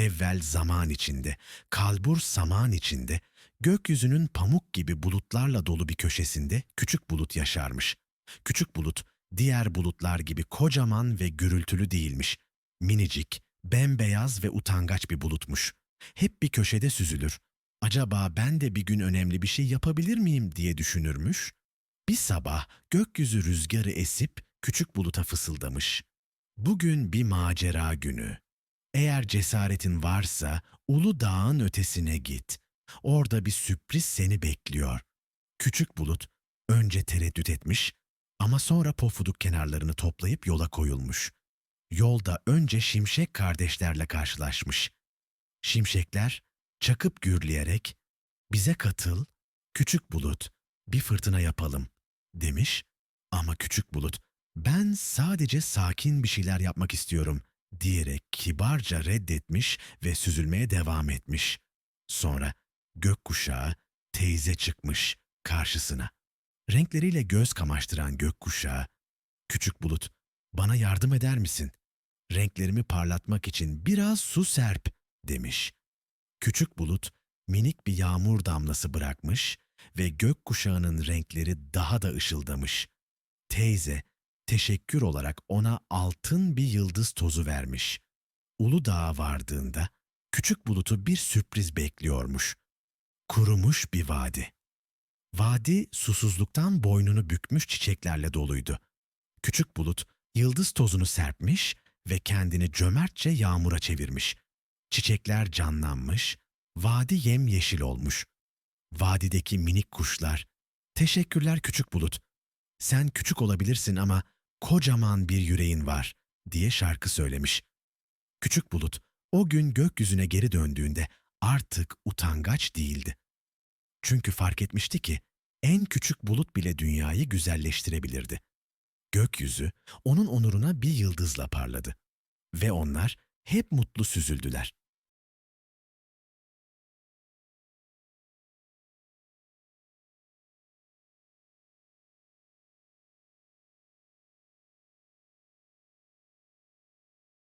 evvel zaman içinde, kalbur saman içinde, gökyüzünün pamuk gibi bulutlarla dolu bir köşesinde küçük bulut yaşarmış. Küçük bulut, diğer bulutlar gibi kocaman ve gürültülü değilmiş. Minicik, bembeyaz ve utangaç bir bulutmuş. Hep bir köşede süzülür. Acaba ben de bir gün önemli bir şey yapabilir miyim diye düşünürmüş. Bir sabah gökyüzü rüzgarı esip küçük buluta fısıldamış. Bugün bir macera günü. Eğer cesaretin varsa Ulu Dağ'ın ötesine git. Orada bir sürpriz seni bekliyor. Küçük bulut önce tereddüt etmiş ama sonra pofuduk kenarlarını toplayıp yola koyulmuş. Yolda önce şimşek kardeşlerle karşılaşmış. Şimşekler çakıp gürleyerek bize katıl, küçük bulut, bir fırtına yapalım demiş ama küçük bulut ben sadece sakin bir şeyler yapmak istiyorum diyerek kibarca reddetmiş ve süzülmeye devam etmiş. Sonra gökkuşağı teyze çıkmış karşısına. Renkleriyle göz kamaştıran gökkuşağı, küçük bulut bana yardım eder misin? Renklerimi parlatmak için biraz su serp demiş. Küçük bulut minik bir yağmur damlası bırakmış ve gökkuşağının renkleri daha da ışıldamış. Teyze teşekkür olarak ona altın bir yıldız tozu vermiş. Uludağ'a vardığında küçük bulutu bir sürpriz bekliyormuş. Kurumuş bir vadi. Vadi susuzluktan boynunu bükmüş çiçeklerle doluydu. Küçük bulut yıldız tozunu serpmiş ve kendini cömertçe yağmura çevirmiş. Çiçekler canlanmış, vadi yemyeşil olmuş. Vadideki minik kuşlar, teşekkürler küçük bulut. Sen küçük olabilirsin ama kocaman bir yüreğin var diye şarkı söylemiş. Küçük bulut o gün gökyüzüne geri döndüğünde artık utangaç değildi. Çünkü fark etmişti ki en küçük bulut bile dünyayı güzelleştirebilirdi. Gökyüzü onun onuruna bir yıldızla parladı ve onlar hep mutlu süzüldüler.